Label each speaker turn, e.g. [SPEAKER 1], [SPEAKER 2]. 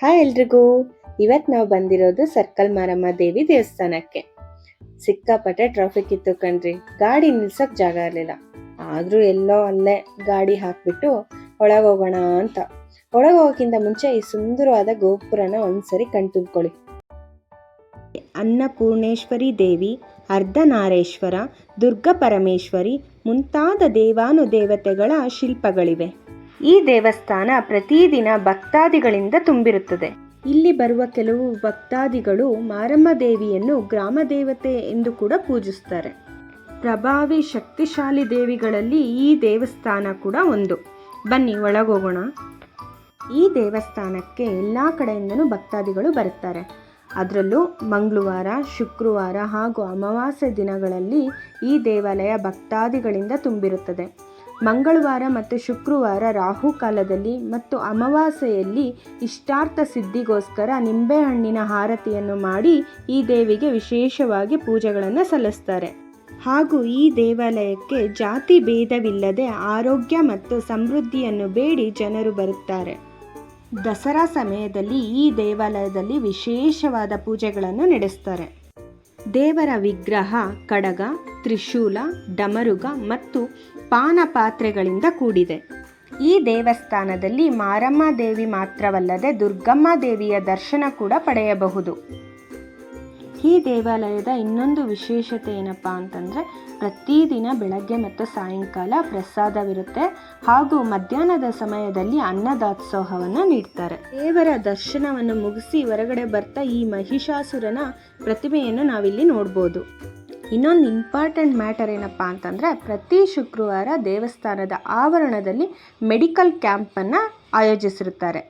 [SPEAKER 1] Hi ಎಲ್ರಿಗೂ. ಇವತ್ತು ನಾವು ಬಂದಿರೋದು ಸರ್ಕಲ್ ಮಾರಮ್ಮ ದೇವಿ ದೇವಸ್ಥಾನಕ್ಕೆ. ಸಿಕ್ಕಾಪಟ್ಟೆ ಟ್ರಾಫಿಕ್ ಇತ್ತು ಕಣ್ರಿ. ಗಾಡಿ ನಿಲ್ಸಕ್ ಜಾಗ ಇರಲಿಲ್ಲ. ಆದ್ರೂ ಎಲ್ಲೋ ಅಲ್ಲೇ ಗಾಡಿ ಹಾಕ್ಬಿಟ್ಟು ಒಳಗೋಗೋಣ ಅಂತ. ಒಳಗೆ ಹೋಗೋಕ್ಕಿಂತ ಮುಂಚೆ ಈ ಸುಂದರವಾದ ಗೋಪುರನ ಒಂದ್ಸರಿ ಕಣ್ತುಂಬ್ಕೊಳ್ಳಿ ಅನ್ನಪೂರ್ಣೇಶ್ವರಿ ದೇವಿ, ಅರ್ಧನಾರೇಶ್ವರ ದುರ್ಗ ಪರಮೇಶ್ವರಿ ಮುಂತಾದ ದೇವಾನುದೇವತೆಗಳ ಶಿಲ್ಪಗಳಿವೆ. ಈ ದೇವಸ್ಥಾನ ಪ್ರತಿದಿನ ಭಕ್ತಾದಿಗಳಿಂದ ತುಂಬಿರುತ್ತದೆ. ಇಲ್ಲಿ ಬರುವ ಕೆಲವು ಭಕ್ತಾದಿಗಳು ಮಾರಮ್ಮ ದೇವಿಯನ್ನು ಗ್ರಾಮ ದೇವತೆ ಎಂದು ಕೂಡ ಪೂಜಿಸ್ತಾರೆ. ಪ್ರಭಾವಿ ಶಕ್ತಿಶಾಲಿ ದೇವಿಗಳಲ್ಲಿ ಈ ದೇವಸ್ಥಾನ ಕೂಡ ಒಂದು. ಬನ್ನಿ, ಒಳಗೋಗೋಣ. ಈ ದೇವಸ್ಥಾನಕ್ಕೆ ಎಲ್ಲ ಕಡೆಯಿಂದನೂ ಭಕ್ತಾದಿಗಳು ಬರುತ್ತಾರೆ. ಅದರಲ್ಲೂ ಮಂಗಳವಾರ, ಶುಕ್ರವಾರ ಹಾಗೂ ಅಮಾವಾಸ್ಯೆ ದಿನಗಳಲ್ಲಿ ಈ ದೇವಾಲಯ ಭಕ್ತಾದಿಗಳಿಂದ ತುಂಬಿರುತ್ತದೆ. ಮಂಗಳವಾರ ಮತ್ತು ಶುಕ್ರವಾರ ರಾಹುಕಾಲದಲ್ಲಿ ಮತ್ತು ಅಮಾವಾಸ್ಯೆಯಲ್ಲಿ ಇಷ್ಟಾರ್ಥ ಸಿದ್ಧಿಗೋಸ್ಕರ ನಿಂಬೆಹಣ್ಣಿನ ಆರತಿಯನ್ನು ಮಾಡಿ ಈ ದೇವಿಗೆ ವಿಶೇಷವಾಗಿ ಪೂಜೆಗಳನ್ನು ಸಲ್ಲಿಸ್ತಾರೆ. ಹಾಗೂ ಈ ದೇವಾಲಯಕ್ಕೆ ಜಾತಿ ಭೇದವಿಲ್ಲದೆ ಆರೋಗ್ಯ ಮತ್ತು ಸಮೃದ್ಧಿಯನ್ನು ಬೇಡಿ ಜನರು ಬರುತ್ತಾರೆ. ದಸರಾ ಸಮಯದಲ್ಲಿ ಈ ದೇವಾಲಯದಲ್ಲಿ ವಿಶೇಷವಾದ ಪೂಜೆಗಳನ್ನು ನಡೆಸ್ತಾರೆ. ದೇವರ ವಿಗ್ರಹ, ಕಡಗ, ತ್ರಿಶೂಲ, ಡಮರುಗ ಮತ್ತು ಪಾನ ಪಾತ್ರೆಗಳಿಂದ ಕೂಡಿದೆ. ಈ ದೇವಸ್ಥಾನದಲ್ಲಿ ಮಾರಮ್ಮ ದೇವಿ ಮಾತ್ರವಲ್ಲದೆ ದುರ್ಗಮ್ಮ ದೇವಿಯ ದರ್ಶನ ಕೂಡ ಪಡೆಯಬಹುದು. ಈ ದೇವಾಲಯದ ಇನ್ನೊಂದು ವಿಶೇಷತೆ ಏನಪ್ಪ ಅಂತಂದರೆ ಪ್ರತಿದಿನ ಬೆಳಗ್ಗೆ ಮತ್ತು ಸಾಯಂಕಾಲ ಪ್ರಸಾದವಿರುತ್ತೆ ಹಾಗೂ ಮಧ್ಯಾಹ್ನದ ಸಮಯದಲ್ಲಿ ಅನ್ನದಾತ್ಸೋಹವನ್ನು ನೀಡ್ತಾರೆ. ದೇವರ ದರ್ಶನವನ್ನು ಮುಗಿಸಿ ಹೊರಗಡೆ ಬರ್ತಾ ಈ ಮಹಿಷಾಸುರನ ಪ್ರತಿಮೆಯನ್ನು ನಾವಿಲ್ಲಿ ನೋಡ್ಬೋದು. ಇನ್ನೊಂದು ಇಂಪಾರ್ಟೆಂಟ್ ಮ್ಯಾಟರ್ ಏನಪ್ಪ ಅಂತಂದರೆ ಪ್ರತಿ ಶುಕ್ರವಾರ ದೇವಸ್ಥಾನದ ಆವರಣದಲ್ಲಿ ಮೆಡಿಕಲ್ ಕ್ಯಾಂಪನ್ನು ಆಯೋಜಿಸಿರುತ್ತಾರೆ.